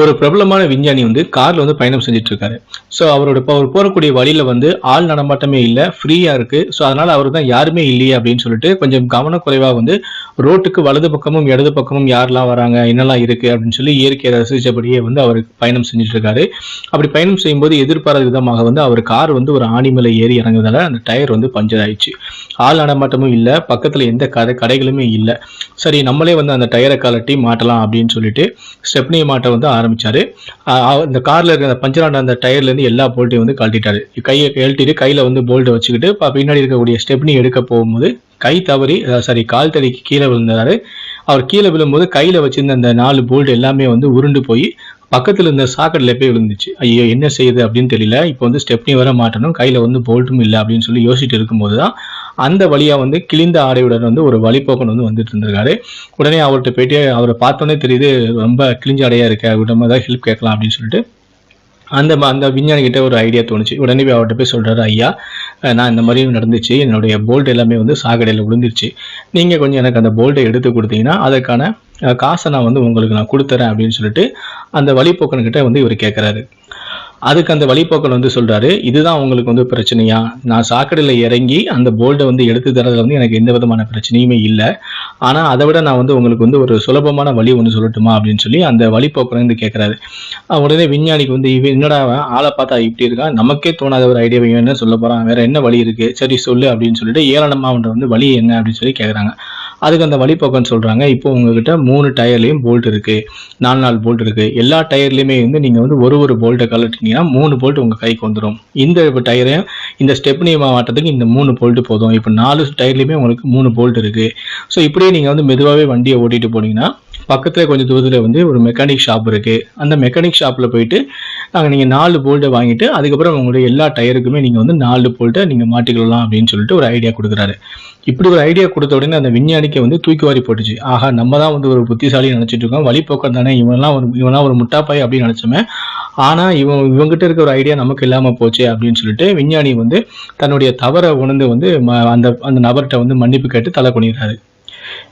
ஒரு பிரபலமான விஞ்ஞானி வந்து கார்ல வந்து பயணம் செஞ்சுட்டு இருக்காரு ஸோ அவரோட இப்போ அவர் போறக்கூடிய வழியில வந்து ஆள் நடமாட்டமே இல்லை ஃப்ரீயா இருக்கு. ஸோ அதனால அவர் தான் யாருமே இல்லையே அப்படின்னு சொல்லிட்டு கொஞ்சம் கவனக்குறைவா வந்து ரோட்டுக்கு வலது பக்கமும் இடது பக்கமும் யாரெல்லாம் வராங்க என்னெல்லாம் இருக்கு அப்படின்னு சொல்லி இயற்கையை ரசிச்சபடியே வந்து அவர் பயணம் செஞ்சுட்டு இருக்காரு அப்படி பயணம் செய்யும்போது எதிர்பாராத விதமாக வந்து அவர் கார் வந்து ஒரு ஆணிமலை ஏறி இறங்குறதால அந்த டயர் வந்து பஞ்சர் ஆயிடுச்சு. ஆள் நடமாட்டமும் இல்லை. பக்கத்தில் எந்த கடை கடைகளுமே இல்லை. சரி நம்மளே வந்து அந்த டயரை கலட்டி மாட்டலாம் அப்படின்னு சொல்லிட்டு ஸ்டெப்னி மாட்ட வந்து ஆரம்பித்தார் அந்த காரில் இருக்கிற அந்த பஞ்சரான அந்த டயர்லேருந்து எல்லா போல்ட்டையும் வந்து கழட்டிட்டாரு. கையை கழட்டிட்டு கையில் வந்து போல்ட்டை வச்சுக்கிட்டு பின்னாடி இருக்கக்கூடிய ஸ்டெப்னி எடுக்க போகும்போது கை தவறி சாரி கால் தடிக்கு கீழே விழுந்தாரு. அவர் கீழே விழும்போது கையில் வச்சிருந்த அந்த நாலு போல்ட் எல்லாமே வந்து உருண்டு போய் பக்கத்தில் இருந்த சாக்கடில் போய் விழுந்துச்சு. ஐயோ என்ன செய்யுது அப்படின்னு தெரியல. இப்போ வந்து ஸ்டெப்னி வர மாட்டணும். கையில் வந்து போல்ட்டும் இல்லை அப்படின்னு சொல்லி யோசிச்சுட்டு இருக்கும்போது தான் அந்த வழியா வந்து கிழிந்த ஆடையுடன் வந்து ஒரு வழிபோக்கன் வந்து வந்துட்டு இருந்திருக்காரு. உடனே அவர்கிட்ட போயிட்டு அவரை பார்த்தோன்னே தெரியுது ரொம்ப கிழிஞ்ச அடையா இருக்க அவர்கிட்ட மாதிரி ஹெல்ப் கேட்கலாம் அப்படின்னு சொல்லிட்டு. அந்த ம- அந்த விஞ்ஞானி கிட்ட ஒரு ஐடியா தோணுச்சு. உடனே போய் அவர்கிட்ட போய் சொல்றாரு ஐயா நான் இந்த மாதிரி நடந்துச்சு. என்னுடைய போல்ட் எல்லாமே வந்து சாக்கடையில் விழுந்துருச்சு நீங்க கொஞ்சம் எனக்கு அந்த போல்ட்டை எடுத்து கொடுத்தீங்கன்னா அதற்கான காசை நான் வந்து உங்களுக்கு நான் கொடுத்துறேன் அப்படின்னு சொல்லிட்டு அந்த வழிபோக்கன்கிட்ட வந்து இவர் கேட்கறாரு அதுக்கு அந்த வழிபோக்கன் வந்து சொல்றாரு இதுதான் உங்களுக்கு வந்து பிரச்சனையா? நான் சாக்கடையில் இறங்கி அந்த போல்டை வந்து எடுத்து தரதுல வந்து எனக்கு எந்த விதமான பிரச்சனையுமே இல்லை. ஆனால் அதை விட நான் வந்து உங்களுக்கு வந்து ஒரு சுலபமான வழி ஒன்று சொல்லட்டுமா? அப்படின்னு சொல்லி அந்த வழிபோக்கன் வந்து கேட்குறாரு உடனே விஞ்ஞானிக்கு வந்து இவன் என்னடா ஆளை பார்த்தா இப்படி இருக்கான்? நமக்கே தோணாத ஒரு ஐடியா என்ன சொல்ல போகிறான் வேற என்ன வழி இருக்கு? சரி சொல்லு அப்படின்னு சொல்லிட்டு ஏளனமாக வந்து வழி என்ன? அப்படின்னு சொல்லி கேட்குறாங்க அதுக்கு அந்த வழிபோக்கன் சொல்கிறாங்க இப்போ உங்ககிட்ட மூணு டயர்லேயும் போல்ட் இருக்குது நாலு நாலு போல்ட் இருக்குது எல்லா டயர்லையுமே வந்து நீங்கள் வந்து ஒரு ஒரு போல்ட்டை கலட்டினீங்கன்னா மூணு போல்ட் உங்கள் கைக்கு வந்துடும் இந்த டயரையும் இந்த ஸ்டெப்னி மாவட்டத்துக்கு இந்த மூணு போல்ட் போதும். இப்போ நாலு டயர்லையுமே உங்களுக்கு மூணு போல்ட் இருக்குது ஸோ இப்படியே நீங்கள் வந்து மெதுவாகவே வண்டியை ஓட்டிகிட்டு போனீங்கன்னா பக்கத்தில் கொஞ்சம் தூரத்தில் வந்து ஒரு மெக்கானிக் ஷாப் இருக்குது அந்த மெக்கானிக் ஷாப்பில் போயிட்டு அங்கே நீங்கள் நாலு போல்ட்டை வாங்கிட்டு அதுக்கப்புறம் உங்களுடைய எல்லா டயருக்குமே நீங்கள் வந்து நாலு போல்ட்டை நீங்கள் மாட்டிக்கலாம் அப்படின்னு சொல்லிட்டு ஒரு ஐடியா கொடுக்குறாரு. இப்படி ஒரு ஐடியா கொடுத்த உடனே அந்த விஞ்ஞானிக்கு வந்து தூக்கி வாரி போட்டுச்சு. ஆஹா நம்ம தான் வந்து ஒரு புத்திசாலி நினச்சிட்டு இருக்கோம். வழிபோக்கம் தானே இவன்லாம் ஒரு இவன்லாம் ஒரு முட்டாப்பாய் அப்படின்னு நினச்சோமே. ஆனால் இவன் இவங்கிட்ட இருக்க ஒரு ஐடியா நமக்கு இல்லாமல் போச்சு அப்படின்னு சொல்லிட்டு விஞ்ஞானி வந்து தன்னுடைய தவறை உணர்ந்து வந்து ம- அந்த அந்த நபர்கிட்ட வந்து மன்னிப்பு கேட்டு தலை குனிகிறாரு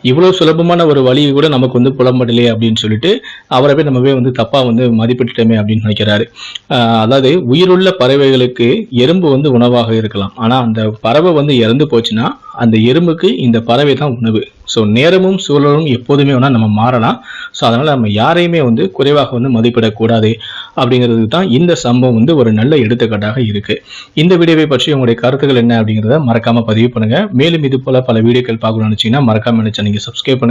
இவ்வளோ சுலபமான ஒரு வழி கூட நமக்கு வந்து புலம்படலையே அப்படின்னு சொல்லிட்டு அவரை போய் நம்ம போய் வந்து தப்பாக வந்து மதிப்பிட்டுட்டோமே அப்படின்னு நினைக்கிறாரு. ஆஹ் அதாவது உயிருள்ள பறவைகளுக்கு எறும்பு வந்து உணவாக இருக்கலாம். ஆனால் அந்த பறவை வந்து இறந்து போச்சுன்னா அந்த எறும்புக்கு இந்த பறவை தான் உணவு. ஸோ நேரமும் சூழலும் எப்போதுமே வேணால் நம்ம மாறலாம். ஸோ அதனால் நம்ம யாரையுமே வந்து குறைவாக வந்து மதிப்பிடக்கூடாது. அப்படிங்கிறது தான் இந்த சம்பவம் வந்து ஒரு நல்ல எடுத்துக்காட்டாக இருக்கு. இந்த வீடியோவை பற்றி உங்களுடைய கருத்துக்கள் என்ன அப்படிங்கிறத மறக்காம பதிவு பண்ணுங்க. மேலும் இது போல பல வீடியோக்கள் பார்க்கணும்னு நினைச்சீங்கன்னா மறக்காம நினைச்சா நீங்க சப்ஸ்கிரைப் பண்ணுங்க.